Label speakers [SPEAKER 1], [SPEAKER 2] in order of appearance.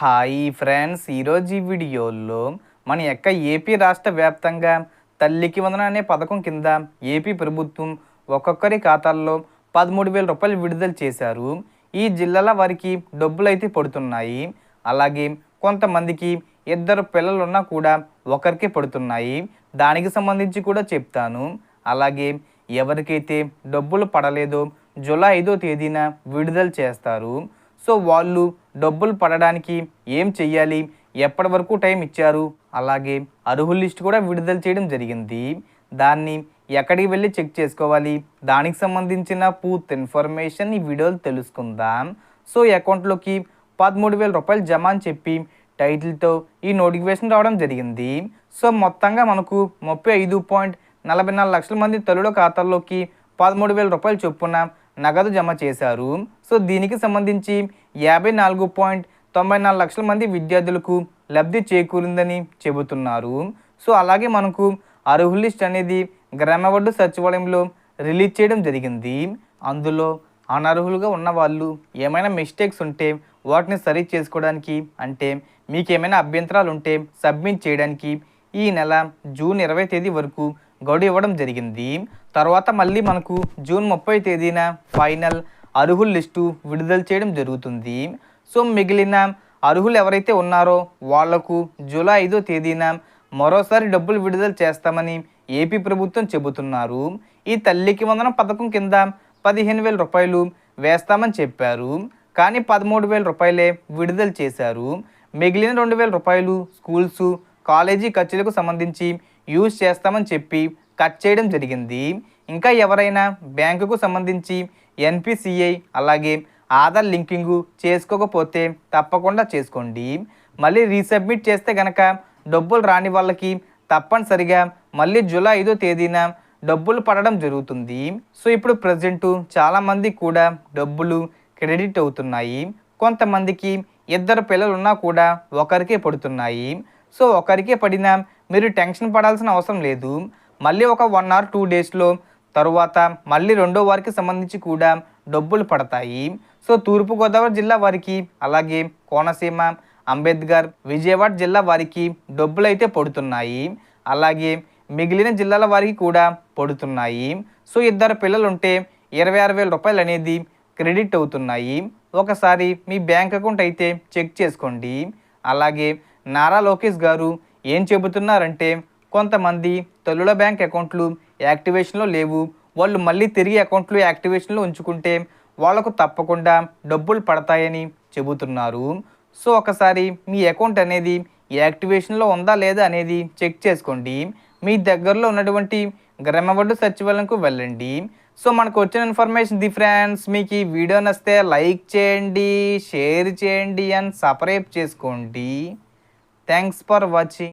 [SPEAKER 1] Hi friends ఈరోజు ఈ వీడియోలో మన యొక్క ఏపీ రాష్ట్ర వ్యాప్తంగా తల్లికి వందన అనే పథకం కింద ఏపీ ప్రభుత్వం ఒక్కొక్కరి ఖాతాల్లో పదమూడు వేల రూపాయలు విడుదల చేశారు. ఈ జిల్లాల వారికి డబ్బులు అయితే పడుతున్నాయి. అలాగే కొంతమందికి ఇద్దరు పిల్లలు ఉన్నా కూడా ఒకరికి పడుతున్నాయి. దానికి సంబంధించి కూడా చెప్తాను. అలాగే ఎవరికైతే డబ్బులు పడలేదో జూలై ఐదో తేదీన విడుదల చేస్తారు. సో వాళ్ళు డబ్బులు పడడానికి ఏం చెయ్యాలి? ఎప్పటి వరకు టైం ఇచ్చారు? అలాగే అర్హుల లిస్ట్ కూడా విడుదల చేయడం జరిగింది. దాన్ని ఎక్కడికి వెళ్ళి చెక్ చేసుకోవాలి? దానికి సంబంధించిన పూర్తి ఇన్ఫర్మేషన్ ఈ వీడియోలు తెలుసుకుందాం. సో అకౌంట్లోకి పదమూడు వేల రూపాయలు జమ అని చెప్పి టైటిల్తో ఈ నోటిఫికేషన్ రావడం జరిగింది. సో మొత్తంగా మనకు ముప్పై ఐదు పాయింట్ నలభై నాలుగు లక్షల మంది తల్లుల ఖాతాల్లోకి పదమూడు వేల రూపాయలు చొప్పున నగదు జమ చేశారు. సో దీనికి సంబంధించి యాభై నాలుగు పాయింట్ తొంభై నాలుగు లక్షల మంది విద్యార్థులకు లబ్ధి చేకూరిందని చెబుతున్నారు. సో అలాగే మనకు అర్హుల లిస్ట్ అనేది గ్రామవడ్డు సచివాలయంలో రిలీజ్ చేయడం జరిగింది. అందులో అనర్హులుగా ఉన్న వాళ్ళు ఏమైనా మిస్టేక్స్ ఉంటే వాటిని సరి చేసుకోవడానికి అంటే మీకు ఏమైనా అభ్యంతరాలు ఉంటే సబ్మిట్ చేయడానికి ఈ నెల జూన్ ఇరవై తేదీ వరకు గడువు ఇవ్వడం జరిగింది. తర్వాత మళ్ళీ మనకు జూన్ ముప్పై తేదీన ఫైనల్ అర్హుల లిస్టు విడుదల చేయడం జరుగుతుంది. సో మిగిలిన అర్హులు ఎవరైతే ఉన్నారో వాళ్ళకు జూలై ఐదో తేదీన మరోసారి డబ్బులు విడుదల చేస్తామని ఏపీ ప్రభుత్వం చెబుతున్నారు. ఈ తల్లికి వందనం పథకం కింద పదిహేను వేల రూపాయలు వేస్తామని చెప్పారు. కానీ పదమూడు వేల రూపాయలే విడుదల చేశారు. మిగిలిన రెండు వేల రూపాయలు స్కూల్స్ కాలేజీ ఖర్చులకు సంబంధించి యూజ్ చేస్తామని చెప్పి కట్ చేయడం జరిగింది. ఇంకా ఎవరైనా బ్యాంకుకు సంబంధించి ఎన్పిసిఐ అలాగే ఆధార్ లింకింగు చేసుకోకపోతే తప్పకుండా చేసుకోండి. మళ్ళీ రీసబ్మిట్ చేస్తే కనుక డబ్బులు రాని వాళ్ళకి తప్పనిసరిగా మళ్ళీ జూలై ఐదో తేదీన డబ్బులు పడడం జరుగుతుంది. సో ఇప్పుడు ప్రజెంట్ చాలామంది కూడా డబ్బులు క్రెడిట్ అవుతున్నాయి. కొంతమందికి ఇద్దరు పిల్లలు ఉన్నా కూడా ఒకరికే పడుతున్నాయి. సో ఒకరికే పడినా మీరు టెన్షన్ పడాల్సిన అవసరం లేదు. మళ్ళీ ఒక వన్ ఆర్ టూ డేస్లో తరువాత మళ్ళీ రెండో వారికి సంబంధించి కూడా డబ్బులు పడతాయి. సో తూర్పుగోదావరి జిల్లా వారికి అలాగే కోనసీమ అంబేద్కర్ విజయవాడ జిల్లా వారికి డబ్బులు అయితే పడుతున్నాయి. అలాగే మిగిలిన జిల్లాల వారికి కూడా పడుతున్నాయి. సో ఇద్దరు పిల్లలు ఉంటే ఇరవై ఆరు వేల రూపాయలు అనేది క్రెడిట్ అవుతున్నాయి. ఒకసారి మీ బ్యాంక్ అకౌంట్ అయితే చెక్ చేసుకోండి. అలాగే నారా లోకేష్ గారు ఏం చెబుతున్నారంటే కొంతమంది తల్లుల బ్యాంక్ అకౌంట్లు యాక్టివేషన్లో లేవు. వాళ్ళు మళ్ళీ తిరిగి అకౌంట్లు యాక్టివేషన్లో ఉంచుకుంటే వాళ్ళకు తప్పకుండా డబ్బులు పడతాయని చెబుతున్నారు. సో ఒకసారి మీ అకౌంట్ అనేది యాక్టివేషన్లో ఉందా లేదా అనేది చెక్ చేసుకోండి. మీ దగ్గరలో ఉన్నటువంటి గ్రామవడ్డు సచివాలయంకు వెళ్ళండి. సో మనకు వచ్చిన ఇన్ఫర్మేషన్ ది ఫ్రెండ్స్ మీకు ఈ వీడియో నచ్చితే లైక్ చేయండి షేర్ చేయండి అండ్ సపరేట్ చేసుకోండి. Thanks for watching.